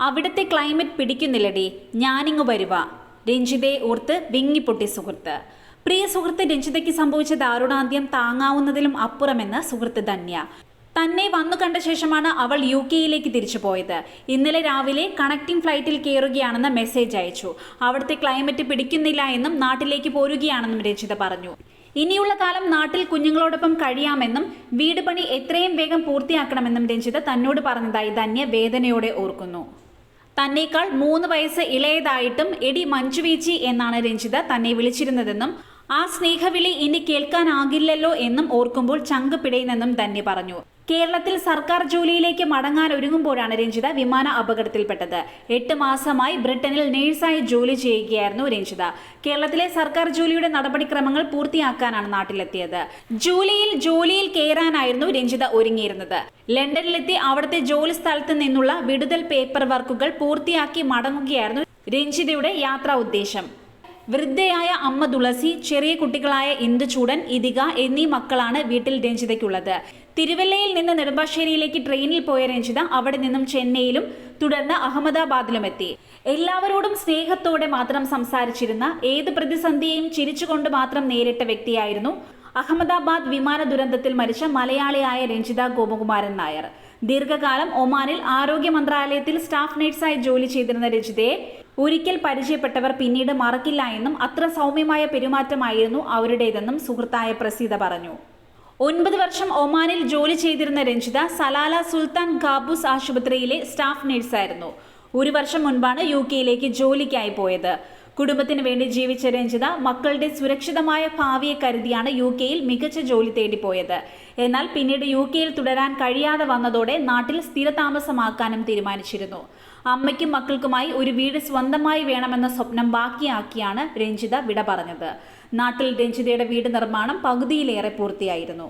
അവിടുത്തെ ക്ലൈമറ്റ് പിടിക്കുന്നില്ലടി. ഞാനിങ്ങു വരുക രഞ്ജിതയെ ഓർത്ത് വിങ്ങിപ്പൊട്ടി സുഹൃത്ത്. പ്രിയ സുഹൃത്ത് രഞ്ജിതയ്ക്ക് സംഭവിച്ച ദാരുണാന്ത്യം താങ്ങാവുന്നതിലും അപ്പുറമെന്ന് സുഹൃത്ത് ധന്യ. തന്നെ വന്നു കണ്ട ശേഷമാണ് അവൾ യു കെയിലേക്ക് തിരിച്ചു പോയത്. ഇന്നലെ രാവിലെ കണക്റ്റിംഗ് ഫ്ലൈറ്റിൽ കയറുകയാണെന്ന് മെസ്സേജ് അയച്ചു. അവിടുത്തെ ക്ലൈമറ്റ് പിടിക്കുന്നില്ല എന്നും നാട്ടിലേക്ക് പോരുകയാണെന്നും രഞ്ജിത പറഞ്ഞു. ഇനിയുള്ള കാലം നാട്ടിൽ കുഞ്ഞുങ്ങളോടൊപ്പം കഴിയാമെന്നും വീട് പണി എത്രയും വേഗം പൂർത്തിയാക്കണമെന്നും രഞ്ജിത തന്നോട് പറഞ്ഞതായി ധന്യ വേദനയോടെ ഓർക്കുന്നു. തന്നേക്കാൾ മൂന്ന് വയസ്സ് ഇളയതായിട്ടും എടി മഞ്ജുവീച്ചി എന്നാണ് രഞ്ജിത തന്നെ വിളിച്ചിരുന്നതെന്നും ആ സ്നേഹവിളി ഇനി കേൾക്കാനാകില്ലല്ലോ എന്നും ഓർക്കുമ്പോൾ ചങ്ക് പിടയുന്നെന്നും തന്നെ പറഞ്ഞു. കേരളത്തിൽ സർക്കാർ ജോലിയിലേക്ക് മടങ്ങാൻ ഒരുങ്ങുമ്പോഴാണ് രഞ്ജിത വിമാന അപകടത്തിൽപ്പെട്ടത്. എട്ട് മാസമായി ബ്രിട്ടനിൽ നേഴ്സായി ജോലി ചെയ്യുകയായിരുന്നു രഞ്ജിത. കേരളത്തിലെ സർക്കാർ ജോലിയുടെ നടപടിക്രമങ്ങൾ പൂർത്തിയാക്കാനാണ് നാട്ടിലെത്തിയത്. ജൂലൈയിൽ ജോലിയിൽ കയറാനായിരുന്നു രഞ്ജിത ഒരുങ്ങിയിരുന്നത്. ലണ്ടനിലെത്തി അവിടുത്തെ ജോലി സ്ഥലത്ത് നിന്നുള്ള വിടുതൽ പേപ്പർ വർക്കുകൾ പൂർത്തിയാക്കി മടങ്ങുകയായിരുന്നു രഞ്ജിതയുടെ യാത്രാ ഉദ്ദേശം. വൃദ്ധയായ അമ്മ തുളസി ചെറിയ കുട്ടികളായ ഇന്ദുചൂടൻ ഇതിക എന്നീ മക്കളാണ് വീട്ടിൽ രഞ്ജിതയ്ക്കുള്ളത്. തിരുവല്ലയിൽ നിന്ന് നെടുമ്പാശ്ശേരിയിലേക്ക് ട്രെയിനിൽ പോയ രഞ്ജിത അവിടെ നിന്നും ചെന്നൈയിലും തുടർന്ന് അഹമ്മദാബാദിലും എത്തി എല്ലാവരോടും സ്നേഹത്തോടെ മാത്രം സംസാരിച്ചിരുന്ന ഏത് പ്രതിസന്ധിയെയും ചിരിച്ചുകൊണ്ട് മാത്രം നേരിട്ട വ്യക്തിയായിരുന്നു അഹമ്മദാബാദ് വിമാന ദുരന്തത്തിൽ മരിച്ച മലയാളിയായ രഞ്ജിത ഗോപകുമാരൻ നായർ. ദീർഘകാലം ഒമാനിൽ ആരോഗ്യ മന്ത്രാലയത്തിൽ സ്റ്റാഫ് നഴ്സായി ജോലി ചെയ്തിരുന്ന രഞ്ജിതയെ ഒരിക്കൽ പരിചയപ്പെട്ടവർ പിന്നീട് മറക്കില്ല എന്നും അത്ര സൗമ്യമായ പെരുമാറ്റമായിരുന്നു അവരുടേതെന്നും സുഹൃത്തായ പ്രസീത പറഞ്ഞു. ഒൻപത് വർഷം ഒമാനിൽ ജോലി ചെയ്തിരുന്ന രഞ്ജിത സലാല സുൽത്താൻ ഖാബൂസ് ആശുപത്രിയിലെ സ്റ്റാഫ് നഴ്സായിരുന്നു. ഒരു വർഷം മുൻപാണ് യു കെയിലേക്ക് ജോലിക്കായി പോയത്. കുടുംബത്തിന് വേണ്ടി ജീവിച്ച രഞ്ജിത മക്കളുടെ സുരക്ഷിതമായ ഭാവിയെ കരുതിയാണ് യു കെയിൽ മികച്ച ജോലി തേടിപ്പോയത്. എന്നാൽ പിന്നീട് യു കെയിൽ തുടരാൻ കഴിയാതെ വന്നതോടെ നാട്ടിൽ സ്ഥിരതാമസമാക്കാനും തീരുമാനിച്ചിരുന്നു. അമ്മയ്ക്കും മക്കൾക്കുമായി ഒരു വീട് സ്വന്തമായി വേണമെന്ന സ്വപ്നം ബാക്കിയാക്കിയാണ് രഞ്ജിത വിട പറഞ്ഞത്. നാട്ടിൽ രഞ്ജിതയുടെ വീട് നിർമ്മാണം പകുതിയിലേറെ പൂർത്തിയായിരുന്നു.